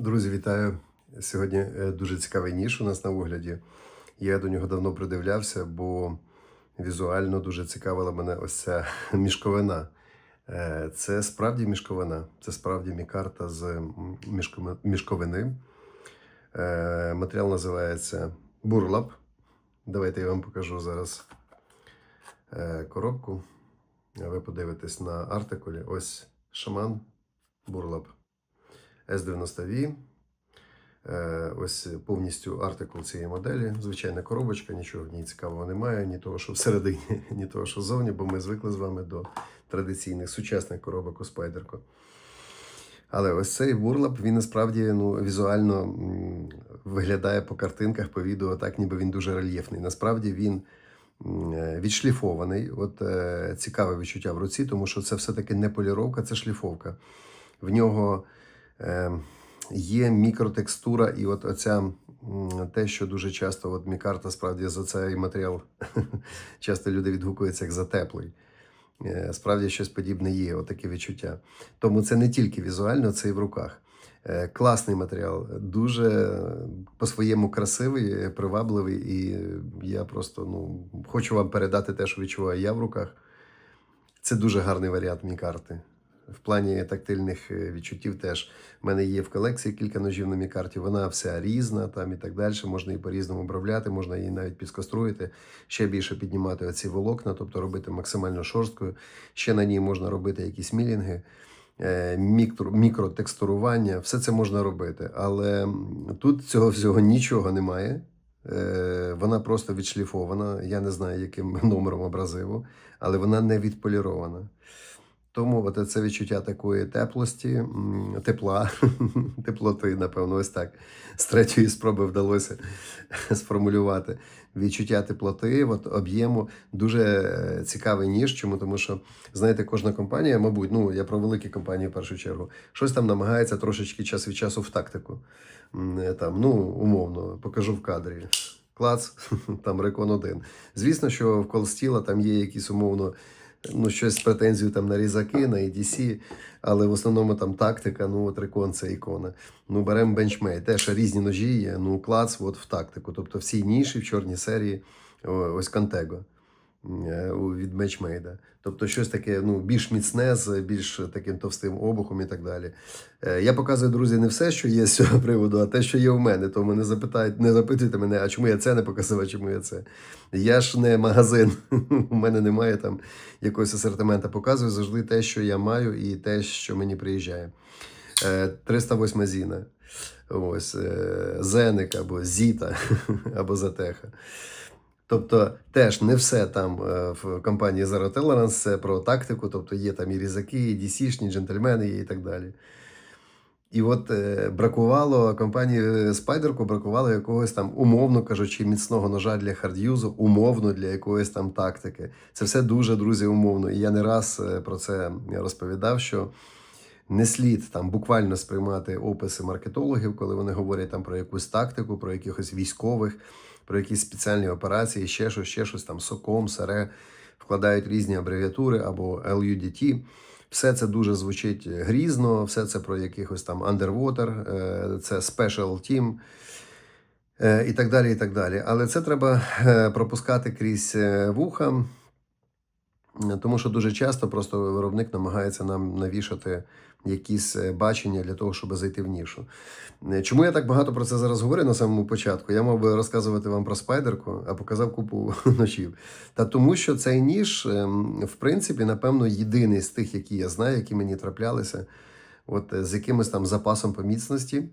Друзі, вітаю! Сьогодні е, дуже цікавий ніж у нас на огляді. Я до нього давно придивлявся, бо візуально дуже цікавила мене ось ця мішковина. Е, Це справді мішковина, це справді мікарта з мішковини. Е, Матеріал називається бурлап. Давайте я вам покажу зараз коробку. Ви подивитесь на артикулі. Ось шаман бурлап. S90V. Е, Ось повністю артикул цієї моделі. Звичайна коробочка, нічого в ній цікавого немає, ні того, що всередині, ні того, що ззовні, бо ми звикли з вами до традиційних сучасних коробок у спайдерку. Але ось цей бурлап, він насправді ну, візуально виглядає по картинках, по відео, так, ніби він дуже рельєфний. Насправді він е, відшліфований. От е, цікаве відчуття в руці, тому що це все-таки не поліровка, це шліфовка. В нього є мікротекстура, і от оця те, що дуже часто, от мікарта справді за цей матеріал часто люди відгукуються як за теплий. Е, Справді щось подібне є, отаке відчуття. Тому це не тільки візуально, це і в руках. Е, Класний матеріал, дуже по-своєму красивий, привабливий, і я просто ну, хочу вам передати те, що відчуваю я в руках. Це дуже гарний варіант мікарти. В плані тактильних е, відчуттів теж в мене є в колекції кілька ножів на мікарті. Вона вся різна там і так далі. Можна її по-різному обробляти, можна її навіть підскоструїти, ще більше піднімати оці волокна, тобто робити максимально шорсткою. Ще на ній можна робити якісь мілінги, е, мікро, мікротекстурування. Все це можна робити. Але тут цього всього нічого немає. Е, Вона просто відшліфована. Я не знаю, яким номером абразиву, але вона не відполірована. Тому от це відчуття такої теплості, тепла, теплоти, напевно, ось так. З третьої спроби вдалося сформулювати. Відчуття теплоти, от об'єму. Дуже е, цікавий ніж. Чому? Тому що, знаєте, кожна компанія, мабуть, ну я про великі компанії в першу чергу, щось там намагається трошечки час від часу в тактику. Е, Там, ну, умовно, покажу в кадрі. Клац, там Рекон 1. Звісно, що в Колстіла там є якісь умовно ну, щось з претензією там на різаки, на EDC, але в основному там тактика, ну от рекон це ікона. Ну, беремо бенчмейт. Теж різні ножі є, ну клац от в тактику. Тобто всі ніші в чорній серії, ось Контего у- від бенчмейда. Тобто щось таке ну, більш міцне, з більш таким товстим обухом і так далі. Е, Я показую, друзі, не все, що є з цього приводу, а те, що є в мене. Тому не запитають, не запитуйте мене, а чому я це не показав, а чому я це. Я ж не магазин, у мене немає там якогось асортимента. Показую завжди те, що я маю, і те, що мені приїжджає. Е, 308 Зіна. Ось е, Зеник або Зіта, або Затеха. Тобто теж не все там е, в компанії Zero Tolerance, це про тактику, тобто є там і різаки, і DC-шні, джентльмени і так далі. І от е, бракувало компанії Спайдерку, бракувало якогось там, умовно кажучи, міцного ножа для хардюзу, умовно для якоїсь там тактики. Це все дуже, друзі, умовно. І я не раз е, про це розповідав, що не слід там буквально сприймати описи маркетологів, коли вони говорять там про якусь тактику, про якихось військових, про якісь спеціальні операції, ще щось, ще щось там соком, саре, вкладають різні абревіатури або LUDT. Все це дуже звучить грізно, все це про якихось там underwater, е, це special team е, і так далі. і так далі. Але це треба е, пропускати крізь вуха, тому що дуже часто просто виробник намагається нам навішати якісь е, бачення для того, щоб зайти в нішу. Е, Чому я так багато про це зараз говорю на самому початку? Я мав би розказувати вам про спайдерку, а показав купу ночів. Та тому, що цей ніж, ем, в принципі, напевно, єдиний з тих, які я знаю, які мені траплялися, от е, з якимось там запасом по міцності,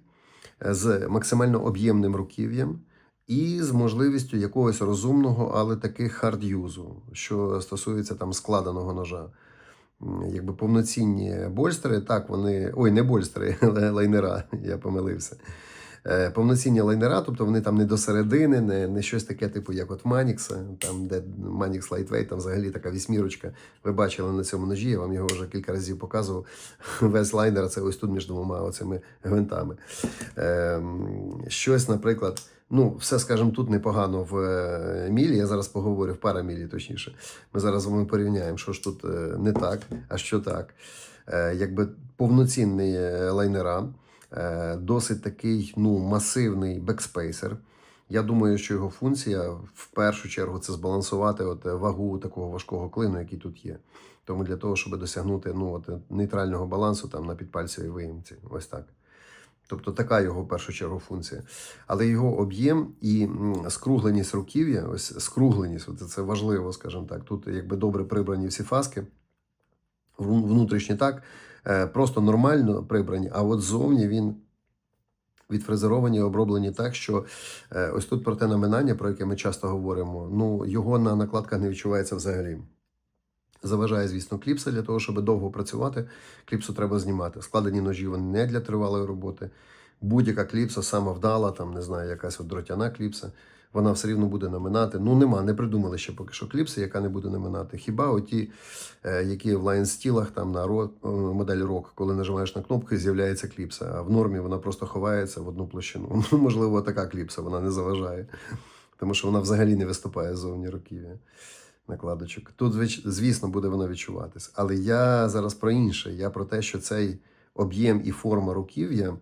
е, з максимально об'ємним руків'ям. І з можливістю якогось розумного, але таки хардюзу, що стосується там складеного ножа. Якби повноцінні больстери, так вони. Ой, не больстери, лайнера, я помилився. Е, Повноцінні лайнера, тобто вони там не до середини, не, не щось таке, типу, як от Манікса, там, де Манікс Lightweight, там взагалі така вісьмірочка. Ви бачили на цьому ножі, я вам його вже кілька разів показував. Весь лайнер це ось тут між двома оцими гвинтами. Ем, щось, наприклад, ну, все, скажімо, тут непогано в е, мілі. Я зараз поговорю в парамілі, точніше. Ми зараз з вами порівняємо, що ж тут е, не так, а що так. Е, Якби повноцінний лайнера. Досить такий ну, масивний бекспейсер. Я думаю, що його функція в першу чергу це збалансувати от вагу такого важкого клину, який тут є. Тому для того, щоб досягнути ну, от, нейтрального балансу там, на підпальцевій виїмці. Ось так. Тобто така його першу чергу функція. Але його об'єм і скругленість руків'я, ось скругленість, це важливо, скажімо так. Тут якби добре прибрані всі фаски, вну- внутрішні так, е, просто нормально прибрані, а от ззовні він відфрезеровані, оброблені так, що е, ось тут про те наминання, про яке ми часто говоримо, ну його на накладках не відчувається взагалі. Заважає, звісно, кліпса для того, щоб довго працювати. Кліпсу треба знімати. Складені ножі вони не для тривалої роботи. Будь-яка кліпса сама вдала, там не знаю, якась от дротяна кліпса, вона все рівно буде наминати. Ну нема, не придумали ще поки що кліпси, яка не буде наминати. Хіба оті, е, які в лайн-стілах, там на ро, е, модель рок, коли нажимаєш на кнопку, з'являється кліпса. А в нормі вона просто ховається в одну площину. Ну, можливо, така кліпса, вона не заважає, тому що вона взагалі не виступає ззовні руків'я накладочок. Тут, звісно, буде воно відчуватись. Але я зараз про інше. Я про те, що цей об'єм і форма руків'я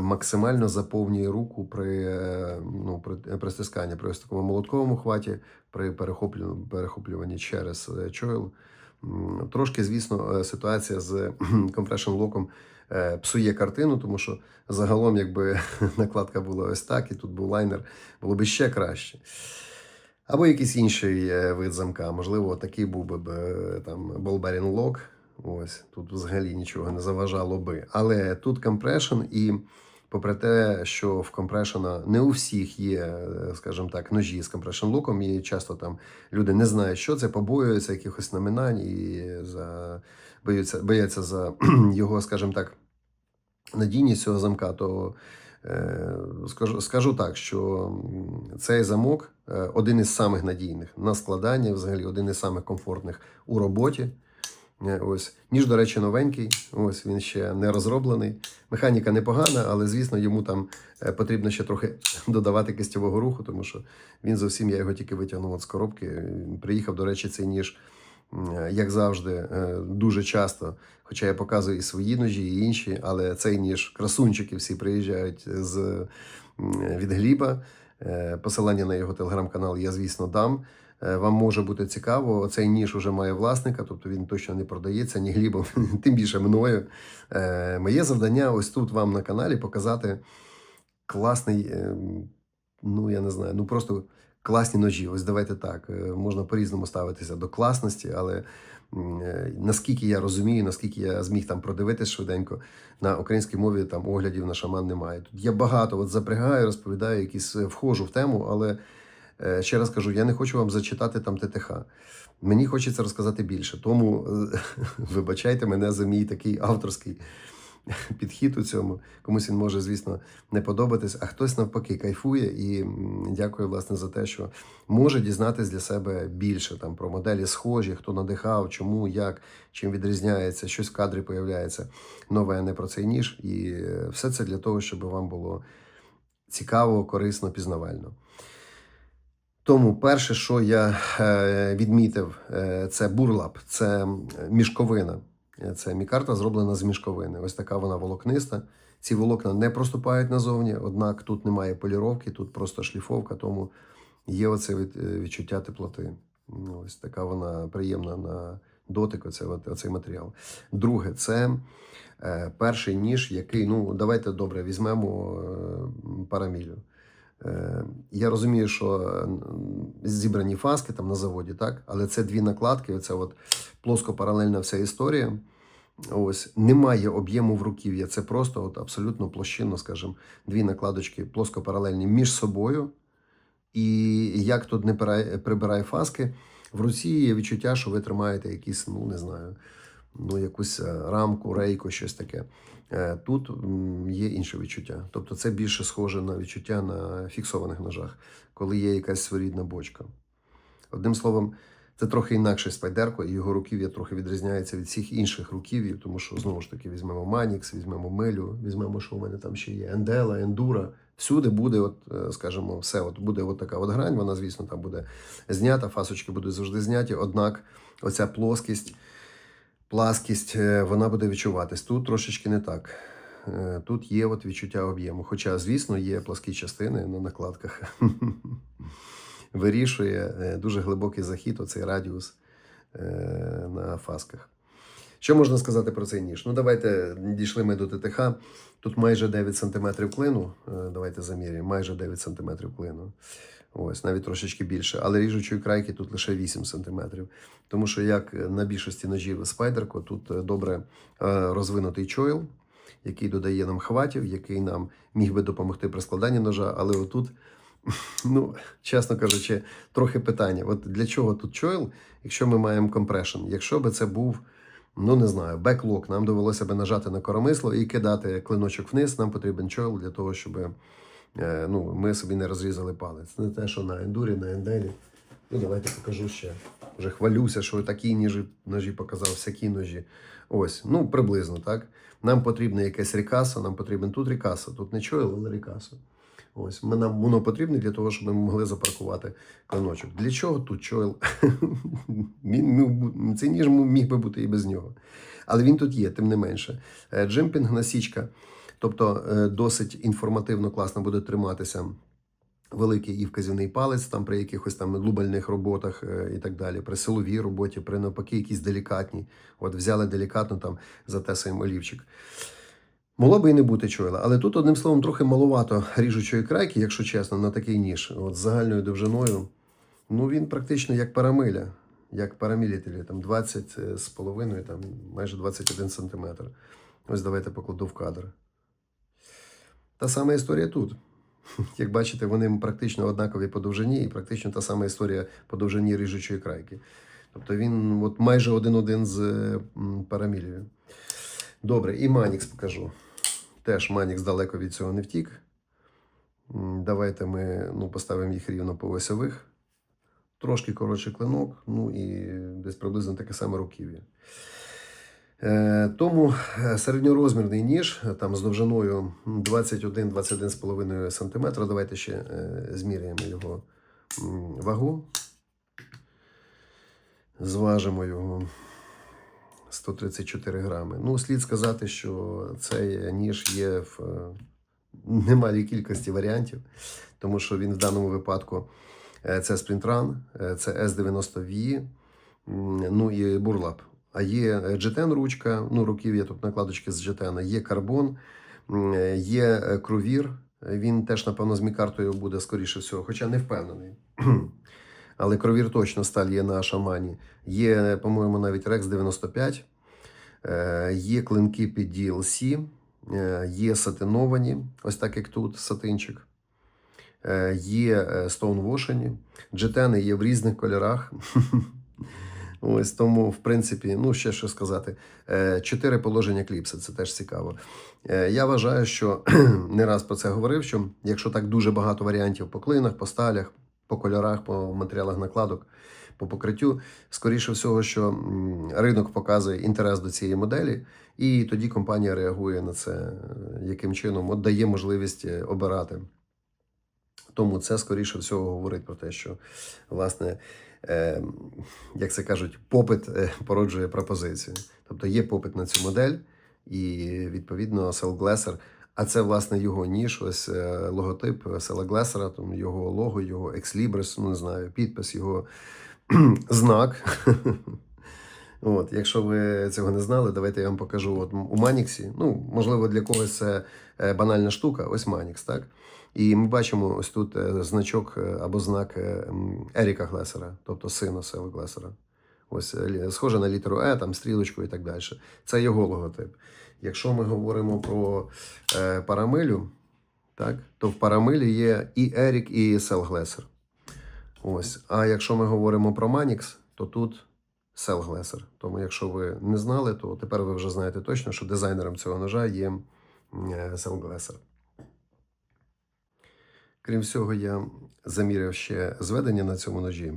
максимально заповнює руку при, е, ну, при, при стисканні, при ось такому молотковому хваті, при перехоплю, перехоплюванні через е, чойл. Трошки, звісно, е, ситуація з компрешн локом е, псує картину, тому що загалом, якби накладка була ось так, і тут був лайнер, було б ще краще. Або якийсь інший е, вид замка. Можливо, такий був би е, там Ball Lock. Ось тут взагалі нічого не заважало би. Але тут компрешн, і попри те, що в компрешена не у всіх є, е, скажімо так, ножі з компрешн луком, і часто там люди не знають, що це, побоюються якихось наминань і за боються, бояться за його, скажімо так, надійність цього замка, то скажу, скажу так, що цей замок е, один із самих надійних на складання, взагалі один із самих комфортних у роботі. Е, Ось ніж, до речі, новенький. Ось він ще не розроблений. Механіка непогана, але звісно, йому там е, потрібно ще трохи додавати кистєвого руху, тому що він зовсім я його тільки витягнув з коробки. Приїхав, до речі, цей ніж, е, як завжди, е, дуже часто. Хоча я показую і свої ножі, і інші, але цей ніж красунчики всі приїжджають з від Гліба. Е, Посилання на його телеграм-канал я, звісно, дам. Е, Вам може бути цікаво. Цей ніж уже має власника, тобто він точно не продається ні глібом, тим більше мною. Моє завдання ось тут вам на каналі показати класний, ну я не знаю, ну просто класні ножі. Ось давайте так. е, Можна по-різному ставитися до класності, але е, наскільки я розумію, наскільки я зміг там продивитись швиденько, на українській мові там оглядів на шаман немає. Тут я багато от запрягаю, розповідаю, якісь е, вхожу в тему, але ще раз кажу, я не хочу вам зачитати там ТТХ. Мені хочеться розказати більше. Тому вибачайте мене за мій такий авторський підхід у цьому. Комусь він може, звісно, не подобатись, а хтось навпаки кайфує і дякую, власне, за те, що може дізнатись для себе більше там про моделі схожі, хто надихав, чому, як, чим відрізняється, щось в кадрі появляється нове, не про цей ніж. І е, все це для того, щоб вам було цікаво, корисно, пізнавально. Тому перше, що я е, відмітив, е, це бурлап, це мішковина. Це мікарта зроблена з мішковини. Ось така вона волокниста. Ці волокна не проступають назовні, однак тут немає поліровки, тут просто шліфовка, тому є оце е, відчуття теплоти. Ну, Ось така вона приємна на дотик, оце, оцей матеріал. Друге, це е, перший ніж, який, ну, давайте добре, візьмемо е, парамілю. Е, Я розумію, що е, зібрані фаски там на заводі, так? але це дві накладки, оце от плоскопаралельна вся історія. Ось немає об'єму в руків'я. Це просто от абсолютно площинно, скажімо, дві накладочки плоскопаралельні між собою. І як тут не прибирає- прибирає фаски, в руці є відчуття, що ви тримаєте якісь, ну не знаю, ну якусь е, рамку, рейку, щось таке. Е, Тут є інше відчуття. Тобто це більше схоже на відчуття на фіксованих ножах, коли є якась своєрідна бочка. Одним словом, це трохи інакше спайдерко, і його руків'я трохи відрізняється від всіх інших руків'їв, тому що знову ж таки візьмемо Манікс, візьмемо Милю, візьмемо, що у мене там ще є Ендела, Ендура. Всюди буде, от, е, скажімо, все. От буде от така от грань, вона, звісно, там буде знята, фасочки будуть завжди зняті. Однак оця плоскість, пласкість, е, вона буде відчуватись. Тут трошечки не так. е, тут є от відчуття об'єму. Хоча, звісно, є пласкі частини на накладках. Вирішує е, дуже глибокий захід, оцей радіус на фасках. Що можна сказати про цей ніж? Ну, давайте дійшли ми до ТТХ. Тут майже 9 см клину. Давайте заміряємо. Майже 9 см клину. Ось, навіть трошечки більше. Але ріжучої крайки тут лише 8 см. Тому що, як на більшості ножів Спайдерко, тут е, добре е, розвинутий чойл, який додає нам хватів, який нам міг би допомогти при складанні ножа. Але отут, ну, чесно кажучи, трохи питання. От для чого тут чойл, якщо ми маємо компрешн? Якщо би це був. Ну, не знаю, беклок. Нам довелося би нажати на коромисло і кидати клиночок вниз. Нам потрібен чойл для того, щоб ну, ми собі не розрізали палець. Не те, що на ендурі, на енделі. Ну, давайте покажу ще. Вже хвалюся, що такі ножі, ножі показав, всякі ножі. Ось, ну, приблизно, так. Нам потрібне якесь рікасо, нам потрібен тут рікасо. Тут не чойл, але рікасо. Ось, ми- нам воно потрібне для того, щоб ми могли запаркувати клиночок. Для чого тут чойл? Цей ніж міг би бути і без нього. Але він тут є, тим не менше. Е, Джимпінг насічка, тобто е, досить інформативно, класно буде триматися великий і вказівний палець, там при якихось там лубальних роботах е, і так далі, при силовій роботі, при навпаки, якісь делікатні. От взяли делікатно там затесуємо олівчик. Могло би і не бути чойла, але тут, одним словом, трохи малувато ріжучої крайки, якщо чесно, на такий ніж. От з загальною довжиною. Ну, він практично як парамиля, як парамілітелі, там 20 з половиною, там майже 21 сантиметр. Ось давайте покладу в кадр. Та сама історія тут. Як бачите, вони практично однакові по довжині, і практично та сама історія по довжині ріжучої крайки. Тобто він от майже один-один з м, парамілією. Добре, і Манікс покажу. Теж Манікс далеко від цього не втік. Давайте ми ну, поставимо їх рівно по осьових. Трошки коротший клинок, ну і десь приблизно таке саме руків'я. Е, тому е, середньорозмірний ніж е, там з довжиною 21-21,5 см. Давайте ще зміряємо його вагу. Зважимо його 134 грами. Ну, слід сказати, що цей ніж є в немалій кількості варіантів, тому що він в даному випадку це е, це S90V, ну і Burlap. А є GTN ручка, ну, руків'я тут накладочки з GTN, є карбон, є е, Крувір. Він теж, напевно, з мікартою буде скоріше всього, хоча не впевнений. Але кровір точно сталь є на шамані. Є, по-моєму, навіть Rex 95, е, є клинки під DLC, е, є сатиновані, ось так як тут сатинчик. Є стоунвошені, джетени є в різних кольорах. Ось тому, в принципі, ну ще що сказати. Е, Чотири положення кліпса, це теж цікаво. Е, Я вважаю, що не раз про це говорив, що якщо так дуже багато варіантів по клинах, по сталях, по кольорах, по матеріалах накладок, по покриттю, скоріше всього, що ринок показує інтерес до цієї моделі, і тоді компанія реагує на це, е, яким чином от дає можливість обирати. Тому це скоріше всього говорить про те, що власне, е, як це кажуть, попит е, породжує пропозицію. Тобто є попит на цю модель, і відповідно Селглесер, а це власне його ніж, ось е, логотип Селглесера, там його лого, його екслібрис, ну не знаю, підпис, його знак. От, якщо ви цього не знали, давайте я вам покажу. От у Маніксі, ну, можливо, для когось це банальна штука, ось Манікс, так? І ми бачимо ось тут е, значок е, або знак е, Еріка Глесера, тобто сина Села Глесера. Ось схоже на літеру Е, там стрілочку і так далі. Це його логотип. Якщо ми говоримо про е, парамилю, так, то в парамилі є і Ерік, і Сел Глесер. Ось. А якщо ми говоримо про Манікс, то тут Сел Глесер. Тому, якщо ви не знали, то тепер ви вже знаєте точно, що дизайнером цього ножа є Сел Глесер. Крім всього, я заміряв ще зведення на цьому ножі.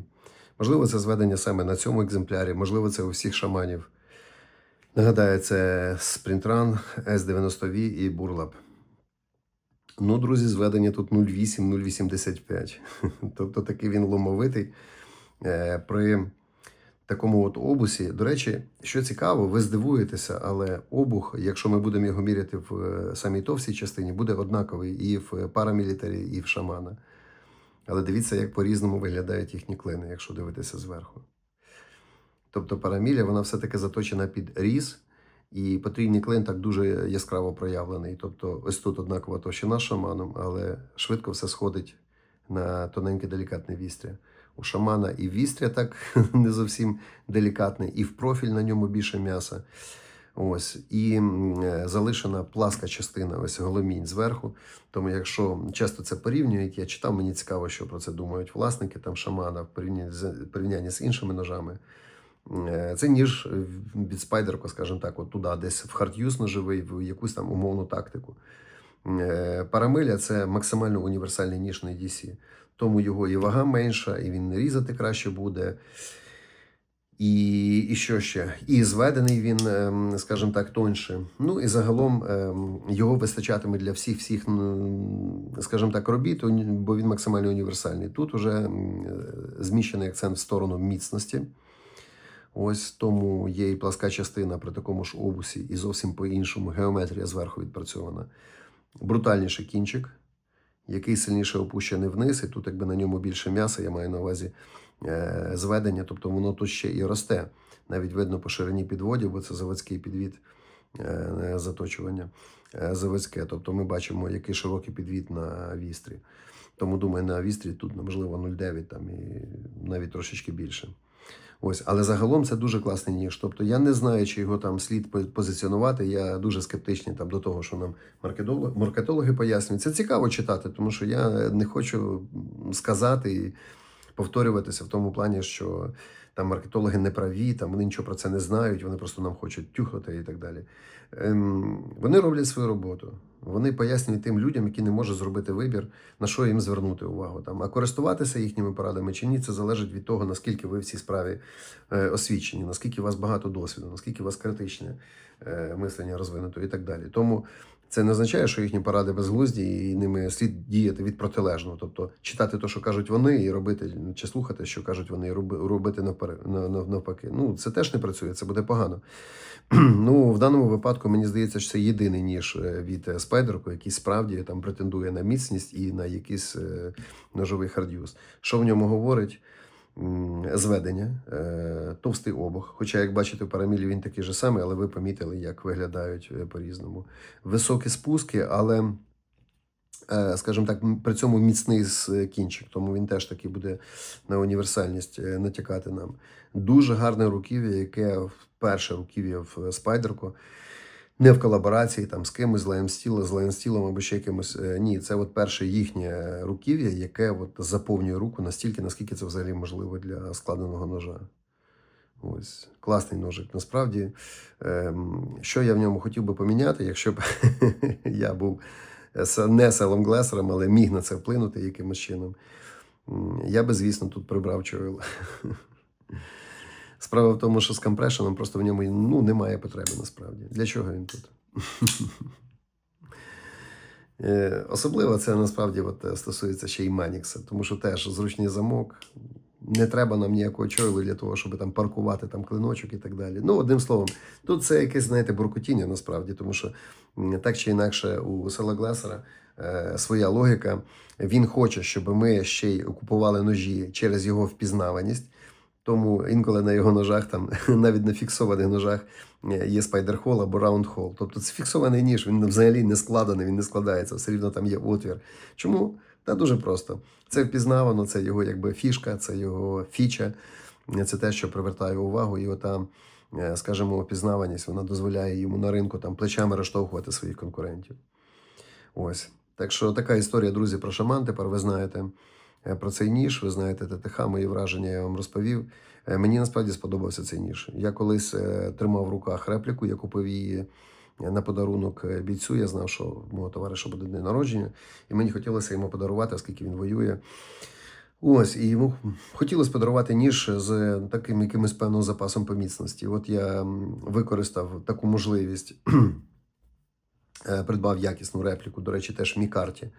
Можливо, це зведення саме на цьому екземплярі, можливо, це у всіх шаманів. Нагадаю, це Sprintrun, S90V і Burlap. Ну, друзі, зведення тут 0,8-0,85. Тобто такий він ломовитий. Е, При такому от обусі. До речі, що цікаво, ви здивуєтеся, але обух, якщо ми будемо його міряти в е, самій товстій частині, буде однаковий і в парамілітарі, і в шамана. Але дивіться, як по-різному виглядають їхні клини, якщо дивитися зверху. Тобто парамілія, вона все-таки заточена під різ, і потрійний клин так дуже яскраво проявлений. Тобто, ось тут однакова товщина з шаманом, але швидко все сходить на тоненьке делікатне вістря. У шамана і вістря так не зовсім делікатне, і в профіль на ньому більше м'яса. Ось, і е, залишена пласка частина, ось голомінь зверху. Тому, якщо часто це порівнюють, я читав, мені цікаво, що про це думають власники там шамана в порівнянні з, іншими ножами. Е, Це ніж від спайдерко, скажімо так, от туди, десь в хардюз ножовий, в якусь там умовну тактику. Е, Парамиля це максимально універсальний ніж на DC. Тому його і вага менша, і він різати краще буде. І, і що ще? І зведений він, ем, скажімо так, тоньше. Ну і загалом ем, його вистачатиме для всіх, всіх, скажімо так, робіт, бо він максимально універсальний. Тут уже м, е, зміщений акцент в сторону міцності. Ось тому є і пласка частина при такому ж обусі, і зовсім по-іншому геометрія зверху відпрацьована. Брутальніший кінчик, який сильніше опущений вниз, і тут якби на ньому більше м'яса, я маю на увазі е, зведення, тобто воно тут ще і росте. Навіть видно по ширині підводів, бо це заводський підвід е, заточування е, заводське. Тобто ми бачимо, який широкий підвід на вістрі. Тому думаю, на вістрі тут можливо 0,9 там і навіть трошечки більше. Ось, але загалом це дуже класний ніж. Тобто я не знаю, чи його там слід позиціонувати. Я дуже скептичний там до того, що нам маркетологи, пояснюють. Це цікаво читати, тому що я не хочу сказати і повторюватися в тому плані, що там маркетологи не праві, там вони нічого про це не знають, вони просто нам хочуть тюхати і так далі. Ем, вони роблять свою роботу. Вони пояснюють тим людям, які не можуть зробити вибір, на що їм звернути увагу. Там. А користуватися їхніми порадами чи ні, це залежить від того, наскільки ви в цій справі е, освічені, наскільки у вас багато досвіду, наскільки у вас критичне е, мислення розвинуто і так далі. Тому це не означає, що їхні поради безглузді і ними слід діяти від протилежного. Тобто читати те, що кажуть вони, і робити чи слухати, що кажуть вони, і роби- робити навпаки. Ну, це теж не працює, це буде погано. Ну, в даному випадку мені здається, що це єдиний ніж е, від е, спайдерку, який справді там претендує на міцність і на якийсь е, ножовий хардюз. Що в ньому говорить? Зведення, е, товстий обух. Хоча, як бачите, в парамілі він такий же самий, але ви помітили, як виглядають е, по-різному. Високі спуски, але, е, скажімо так, при цьому міцний кінчик, тому він теж таки буде на універсальність натякати нам. Дуже гарне руків'я, яке перше руків'я в спайдерку. Не в колаборації там з кимось, з Lion з Lion або ще якимось. Е, Ні, це от перше їхнє руків'я, яке от заповнює руку настільки, наскільки це взагалі можливо для складеного ножа. Ось класний ножик. Насправді, ем, що я в ньому хотів би поміняти, якщо б я був не селом глесером, але міг на це вплинути якимось чином. Я би, звісно, тут прибрав чойл. Справа в тому, що з компрешеном просто в ньому ну, немає потреби насправді. Для чого він тут? Е, Особливо це насправді от, е, стосується ще й Манікса, тому що теж зручний замок. Не треба нам ніякого чойлу для того, щоб там паркувати там клиночок і так далі. Ну, одним словом, тут це якесь, знаєте, буркотіння насправді, тому що так чи інакше у Села Глесера е, своя логіка. Він хоче, щоб ми ще й окупували ножі через його впізнаваність. Тому інколи на його ножах, там навіть на фіксованих ножах е, є спайдер-хол або раунд-хол. Тобто це фіксований ніж, він взагалі не складений, він не складається, все рівно там є отвір. Чому? Та дуже просто. Це впізнавано, це його якби фішка, це його фіча, це те, що привертає увагу, і ота, е, скажімо, опізнаваність, вона дозволяє йому на ринку там плечами розштовхувати своїх конкурентів. Ось. Так що така історія, друзі, про шаман. Тепер ви знаєте е, про цей ніж, ви знаєте ТТХ, мої враження я вам розповів. Е, Мені насправді сподобався цей ніж. Я колись е, тримав в руках репліку, я купив її е, на подарунок е, бійцю. Я знав, що мого товариша буде день народження, і мені хотілося йому подарувати, оскільки він воює. Ось, і йому хотілося подарувати ніж з таким якимось певним запасом по міцності. От я використав таку можливість, е, придбав якісну репліку, до речі, теж в Мікарті.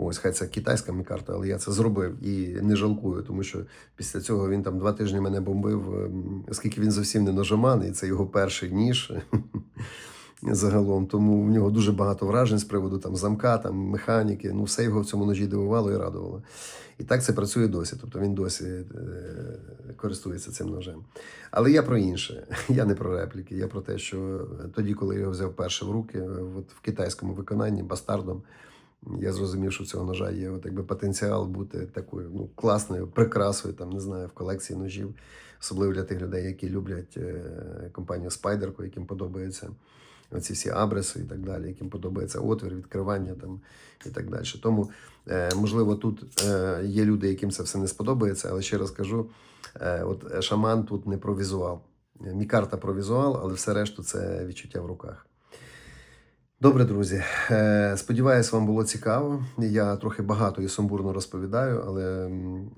Ось, хай це китайська мікарта, але я це зробив і не жалкую, тому що після цього він там два тижні мене бомбив, ем, оскільки він зовсім не ножоман, і це його перший ніж. Загалом, тому в нього дуже багато вражень з приводу там замка, там механіки. Ну, все його в цьому ножі дивувало і радувало. І так це працює досі. Тобто він досі е, користується цим ножем. Але я про інше. Я не про репліки. Я про те, що тоді, коли я його взяв перше в руки, е, от в китайському виконанні бастардом, я зрозумів, що в цього ножа є от, якби, потенціал бути такою ну, класною прикрасою, там, не знаю, в колекції ножів, особливо для тих людей, які люблять е, компанію Спайдерко, яким подобається оці всі абреси і так далі, яким подобається отвір, відкривання там і так далі. Тому, е, можливо, тут е, є люди, яким це все не сподобається, але ще раз кажу: от шаман тут не про візуал. Мікарта про візуал, але все решту це відчуття в руках. Добре, друзі. Е, Сподіваюсь, вам було цікаво. Я трохи багато і сумбурно розповідаю, але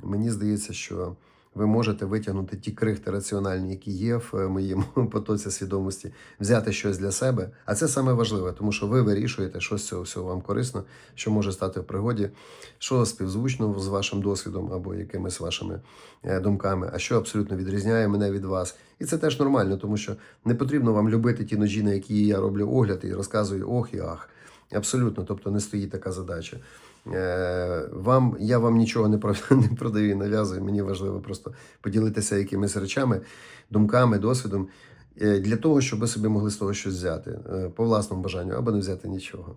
мені здається, що ви можете витягнути ті крихти раціональні, які є в е, моєму потоці свідомості, взяти щось для себе. А це саме важливе, тому що ви вирішуєте, що з цього всього вам корисно, що може стати в пригоді, що співзвучно з вашим досвідом або якимись вашими е, думками, а що абсолютно відрізняє мене від вас. І це теж нормально, тому що не потрібно вам любити ті ножі, на які я роблю огляд і розказую ох і ах. Абсолютно, тобто не стоїть така задача. Е, Вам, я вам нічого не, про, не продаю і нав'язую. Мені важливо просто поділитися якимись речами, думками, досвідом е, для того, щоб ви собі могли з того щось взяти е, по власному бажанню або не взяти нічого.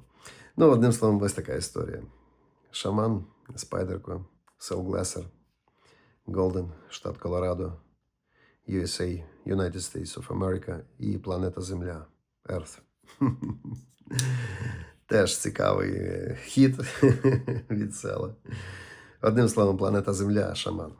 Ну, одним словом, ось така історія. Шаман, Спайдерко, Селглесер, Голден, штат Колорадо, USA, United States of America і планета Земля, Earth. Теж цікавий е, хід від села. Одним словом, планета Земля, шаман.